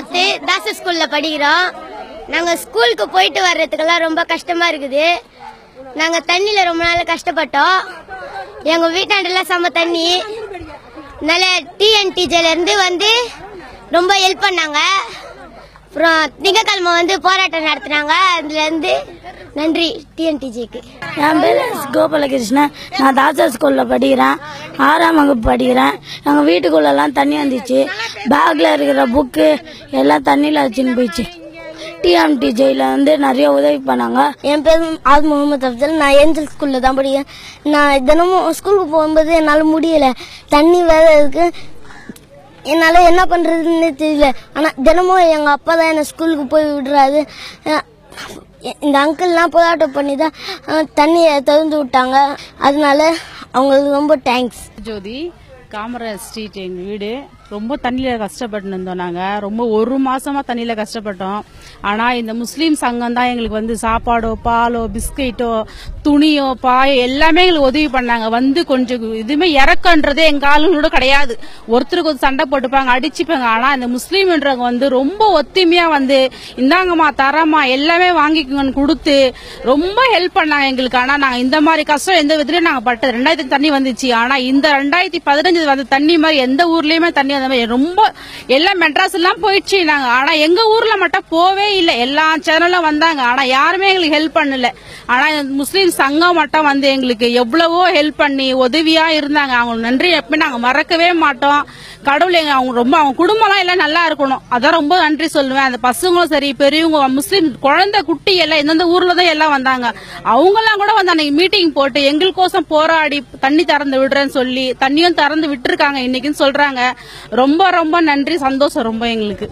பத்து தாச ஸ்கூல்ல படிக்கிறோம். நாங்க ஸ்கூலுக்கு போயிட்டு வர்றதுக்கெல்லாம் ரொம்ப கஷ்டமா இருக்குது. நாங்க தண்ணியில ரொம்ப நாள் கஷ்டப்பட்டோம். எங்க வீட்டாண்டெல்லாம் செம்ம தண்ணி. நல்ல டிஎன்டிஜில இருந்து வந்து ரொம்ப ஹெல்ப் பண்ணாங்க. அப்புறம் திங்கக்கிழமை வந்து போராட்டம் நடத்தினாங்க. அதுல இருந்து நன்றி டிஎன்டிஜேக்கு என் பேர். கோபாலகிருஷ்ணன். நான் தாசா ஸ்கூலில் படிக்கிறேன். ஆறாம் வகுப்பு படிக்கிறேன். எங்கள் வீட்டுக்குள்ளெல்லாம் தண்ணி வந்துச்சு. பேக்கில் இருக்கிற புக்கு எல்லாம் தண்ணியில் வச்சுன்னு போயிடுச்சு டிஎம்டி ஜெயில வந்து நிறைய உதவி பண்ணாங்க. என் பேர் ஆத் முகமது அப்சல் நான் ஏஞ்சல் ஸ்கூல்ல தான் படிக்கிறேன். நான் தினமும் ஸ்கூலுக்கு போகும்போது என்னால் முடியல. தண்ணி வேற இருக்கு. என்னால் என்ன பண்ணுறதுன்னு தெரியல. ஆனால் தினமும் எங்கள் அப்பா தான் என்னை ஸ்கூலுக்கு போய் விடுறாரு. இந்த அங்கிள்லாம் போராட்டம் பண்ணி தான் தண்ணியை திறந்து விட்டாங்க. அதனால அவங்களுக்கு ரொம்ப தேங்க்ஸ் ஜோதி காமராஜ் ஸ்ட்ரீட் எங்கள் வீடு. ரொம்ப தண்ணியில் கஷ்டப்பட்டு இருந்தோம் நாங்கள் ரொம்ப ஒரு மாசமா தண்ணியில் கஷ்டப்பட்டோம். ஆனால் இந்த முஸ்லீம் சங்கம் தான் எங்களுக்கு வந்து சாப்பாடோ பாலோ பிஸ்கெட்டோ துணியோ பாயோ எல்லாமே எங்களுக்கு உதவி பண்ணாங்க. வந்து கொஞ்சம் இதுவுமே இறக்கன்றதே எங்க ஆளுங்களோட கிடையாது. ஒருத்தருக்கு ஒரு சண்டை போட்டுப்பாங்க அடிச்சுப்பாங்க. ஆனால் இந்த முஸ்லீம்ன்றவங்க வந்து ரொம்ப ஒத்துமையா வந்து இந்தாங்கம்மா தரமா எல்லாமே வாங்கிக்கோங்கன்னு கொடுத்து ரொம்ப ஹெல்ப் பண்ணாங்க எங்களுக்கு. ஆனால் நாங்கள் இந்த மாதிரி கஷ்டம் எந்த விதத்துலயும் நாங்கள் பட்டது. ரெண்டாயிரத்தி தண்ணி வந்துச்சு. ஆனால் இந்த ரெண்டாயிரத்தி பதினஞ்சு வந்த தண்ணி மாதிரி எந்த ஊர்லயுமே தண்ணி மாதிரி. ரொம்ப எல்லாம் மெட்ராஸ் எல்லாம் போயிடுச்சு. நாங்க ஆனா எங்க ஊர்ல மட்டும் போவே இல்லை. எல்லா சேனலும் வந்தாங்க. ஆனா யாருமே எங்களுக்கு ஹெல்ப் பண்ணல. ஆனா முஸ்லீம் சங்கம் மட்டும் வந்து எங்களுக்கு எவ்வளவோ ஹெல்ப் பண்ணி உதவியா இருந்தாங்க. அவங்க நன்றி எப்பயும் நாங்க மறக்கவே மாட்டோம். கடவுள் எங்க அவங்க ரொம்ப அவங்க குடும்பம்லாம் எல்லாம் நல்லா இருக்கணும். அதான் ரொம்ப நன்றி சொல்லுவேன். அந்த பசங்களும் சரி பெரியவங்க முஸ்லீம் குழந்தை குட்டி எல்லாம் எந்தெந்த ஊர்ல தான் எல்லாம் வந்தாங்க. அவங்கெல்லாம் கூட வந்து அன்னைக்கு மீட்டிங் போட்டு எங்களுக்கோசம் போராடி தண்ணி திறந்து விடுறேன்னு சொல்லி தண்ணியும் திறந்து விட்டுருக்காங்க இன்னைக்குன்னு சொல்றாங்க. ரொம்ப ரொம்ப நன்றி சந்தோஷம் ரொம்ப எங்களுக்கு.